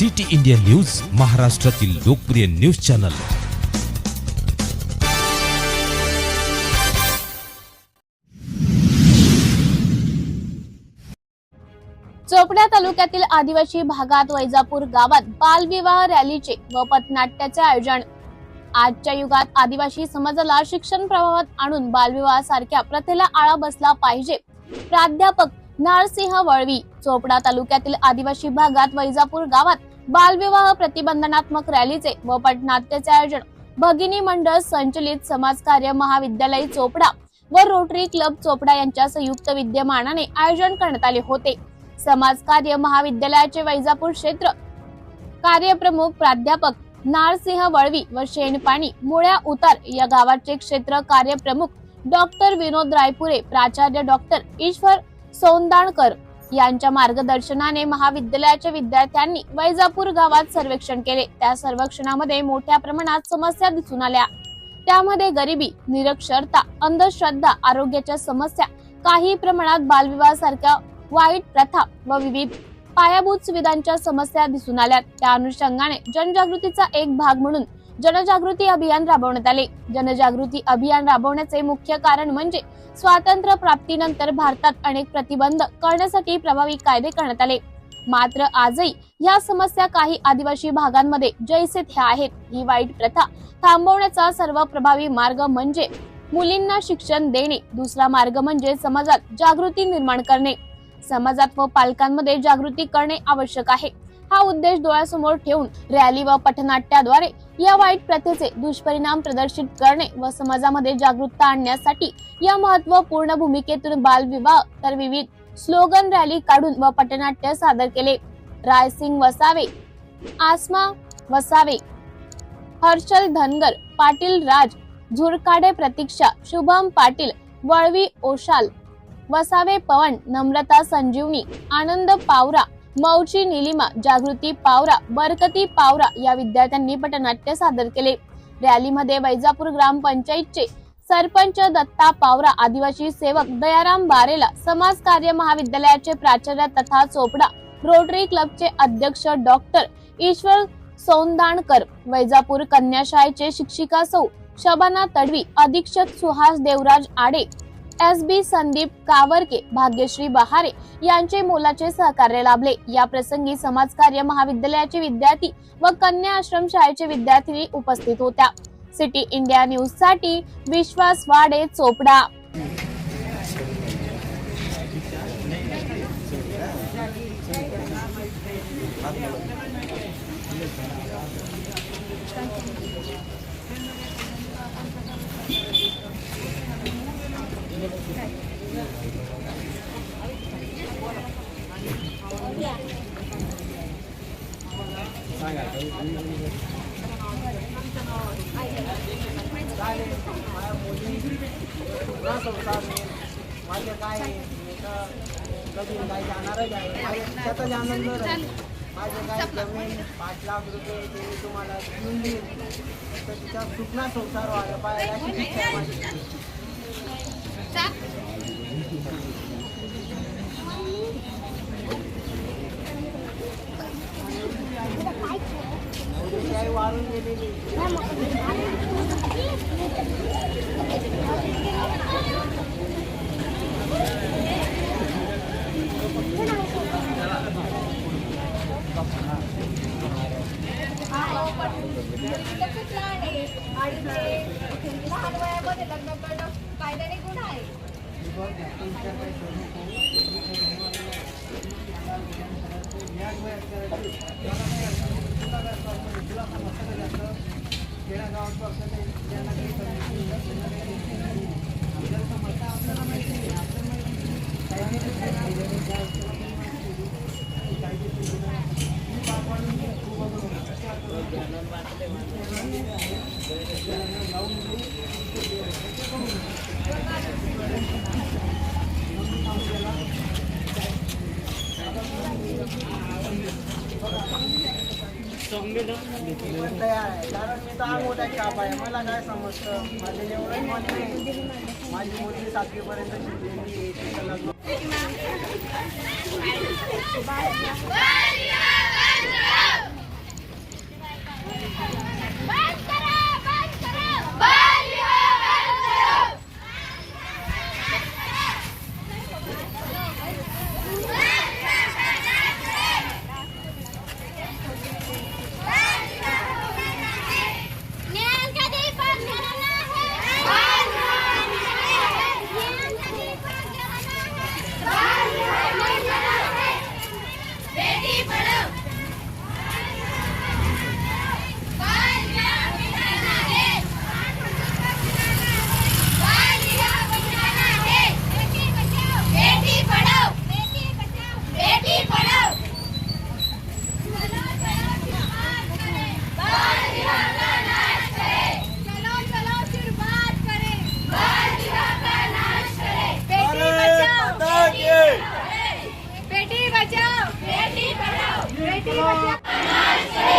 City India news महाराष्ट्रातील लोकप्रिय news channel. Chopra तालुक्यातील आदिवासी भागात वैजापूर गावात बालविवाह रॅलीचे व पथनाट्याचे आयोजन. आजच्या युगात आदिवासी समाजाला शिक्षण प्रभावात आणून बालविवाहासारख्या प्रथेला आळा बसला पाहिजे. प्राध्यापक नारसिंह वळवी चोपडा तालुक्यातील आदिवासी भागात वैजापूर गावात बालविवाह प्रतिबंधनात्मक रॅलीचे व पटनाट्याचे आयोजन. भगिनी मंडळ संचलित समाजकार्य महाविद्यालय चोपडा व रोटरी क्लब चोपडा यांच्या संयुक्त विद्यमानाने आयोजन करण्यात आले होते. समाजकार्य महाविद्यालयाचे वैजापूर क्षेत्र कार्यप्रमुख प्राध्यापक नारसिंह वळवी व शेणपाणी मुळ्या उतार या गावाचे क्षेत्र कार्यप्रमुख डॉक्टर विनोद रायपुरे प्राचार्य डॉक्टर ईश्वर सौंदाणकर यांच्या मार्गदर्शनाने महाविद्यालयाच्या विद्यार्थ्यांनी वैजापूर गावात सर्वेक्षण केले. त्या सर्वेक्षणामध्ये मोठ्या प्रमाणात समस्या दिसून आल्या. त्यामध्ये गरिबी निरक्षरता अंधश्रद्धा आरोग्याच्या समस्या काही प्रमाणात बालविवाहासारख्या वाईट प्रथा व विविध पायाभूत सुविधांच्या समस्या दिसून आल्या. त्या अनुषंगाने जनजागृतीचा एक भाग म्हणून जनजागृती अभियान राबवण्यात आले. जनजागृती अभियान राबवण्याचे मुख्य कारण म्हणजे स्वातंत्र्य प्राप्तीनंतर भारतात अनेक प्रतिबंध करण्यासाठी प्रभावी कायदे करण्यात आले. मात्र आजही या समस्या काही आदिवासी भागांमध्ये जैसे थे आहेत. ही वाईट प्रथा थांबवण्याचा सर्व प्रभावी मार्ग म्हणजे मुलींना शिक्षण देणे. दुसरा मार्ग म्हणजे समाजात जागृती निर्माण करणे. समाजात व पालकांमध्ये जागृती करणे आवश्यक आहे. हा उद्देश डोळ्यासमोर ठेवून रॅली व पथनाट्याद्वारे या वाईट प्रथेचे दुष्परिणाम प्रदर्शित करणे व समाजामध्ये जागरूकता आणण्यासाठी या महत्त्वपूर्ण भूमिकेतून बालविवाह तर विविध स्लोगन रॅली काढून व पटनाट्य सादर केले. रायसिंग वसावे आसमा वसावे हर्षल धनगर पाटील राज झुरकाडे प्रतीक्षा शुभम पाटील वळवी ओशाल वसावे पवन नम्रता संजीवनी आनंद पावरा मौची निलिमा जागृती पावरा बरकती पावरा या विद्यार्थ्यांनी पटनाट्य सादर केले. रॅलीमध्ये वैजापूर ग्रामपंचायतचे सरपंच दत्ता पावरा आदिवासी सेवक दयाराम बारेला समाज कार्य महाविद्यालयाचे प्राचार्य तथा चोपडा रोटरी क्लबचे अध्यक्ष डॉक्टर ईश्वर सौंदाणकर वैजापूर कन्याशाळेचे शिक्षिका सौ शबाना तडवी अधीक्षक सुहास देवराज आडे एस बी संदीप कावरके भाग्यश्री बहारे यांचे मोलाचे सहकार्य लाभले. या प्रसंगी समाजकार्य महाविद्यालयाचे विद्यार्थी व कन्या आश्रम शाळेचे विद्यार्थी उपस्थित होत्या. सिटी इंडिया न्यूजसाठी विश्वास वाडे चोपडा. माझं काय आहे? तर कधी काय जाणारच आहे माझ्या त्याचाच आनंद राहील माझे काय जमीन पाच लाख रुपये ते मी तुम्हाला देऊन देईन तर तिचा सुखना संसार व्हायला पाहिजे अशी इच्छा आहे माझी लहान वयामध्ये लग्न करणं कायद्याने गुन्हा आहे. पण तयार आहे कारण तर हा मोठा आहे मला काय समजतं माझे एवढं मत नाही माझी मुलगी सातवीपर्यंत शिकलेली Terima.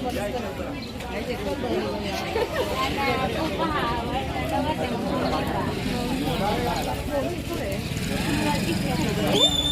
विवाह का नाश करें कानून की मांगे पूरी करो बाल विवाह बंद करो कानून की मांगे पूरी करो बाल विवाह बंद करो नारकोटिक को जमाना है बाल विवाह बनाना है नारकोटिक को जमाना है बाल विवाह बनाना है हाँ